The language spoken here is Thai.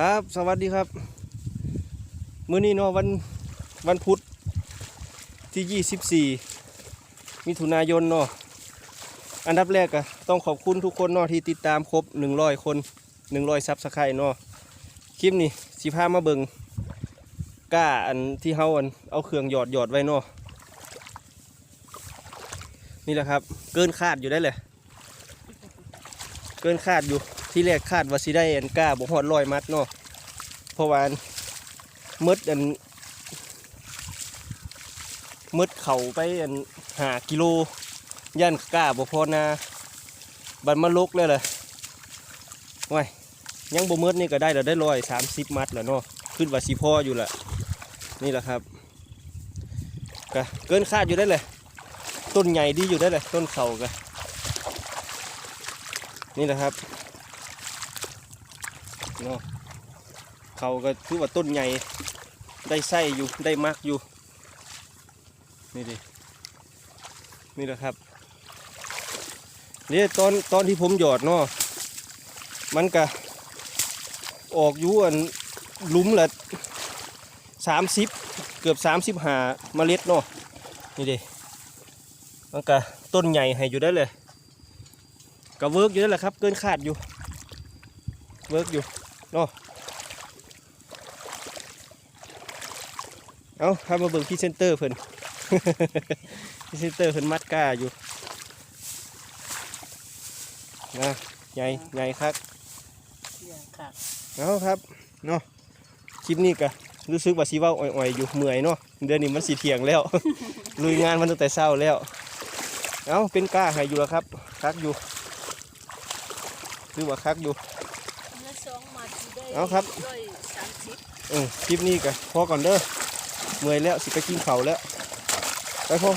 ครับ สวัสดีครับ มื้อนี้เนาะวันวันพุธที่ 24 มิถุนายนเนาะอันดับแรกอะต้องขอบคุณทุกคนเนาะที่ติดตามครบ 100 คน 100ซับสไครต์เนาะคลิปนี้สิพามาเบิงก้าอันที่เฮาอันเอาเครื่องหยอดหยอดไว้เนาะนี่แหละครับ เกินคาดอยู่ได้เลย เกินคาดอยู่ ที่แรกคาดว่าสิได้อันก้าบ่ฮอดร้อยมัดเนาะเพราะว่าอันมืดอันมืดเข่าไปอันหากิโลย่านก้าบ่พอนาบันมาลกเลยเลยว้ยยังบ่มืดนี่ก็ได้แล้วได้ร้อยสามสิบมัดแล้วเนาะขึ้นว่าสิพออยู่แหละนี่แหละครับก็เกินคาดอยู่ได้เลย ต้นใหญ่ดีอยู่ได้เลยต้นเข่าก็นี่นะครับ เนาะเขาก็คือว่าต้นใหญ่ได้ไส้อยู่ได้มักอยู่ นี่ดินี่แหละครับนี่ตอนตอนที่ผมหยอดเนาะมันก็ออกอยู่อันลุมละสามสิบเกือบสามสิบหาเมล็ดเนาะนี่ดิมันก็ต้นใหญ่ให้อยู่ได้เลยก็เวิร์กอยู่นั่นแหละครับ เกินคาดอยู่ เวิร์กอยู่ เนาะเอาทำมาเบิ่งที่เซนเตอร์เพิ่นที่เซนเตอร์เพิ่นมัดก้าอยู่นะใหญ่ใหญ่ครับค่ะเอาครับเนาะคลิปนี้ก็รู้สึกว่าสีว่าอ่อยๆอยู่เมื่อยเนาะเดือนนี้มันสีเที่ยงแล้ว ลุยงานมันตั้งแต่เช้าแล้วเอาเป็นก้าให้อยู่แล้วครับคักอยู่คือว่าคักอยู่ เองมาทีได้เอาครับร้อยสามสิบเออคลิปนี้กันพอก่อนเด้อเมื่อยแล้วสิไปกินเขาวแล้วไปพ่อ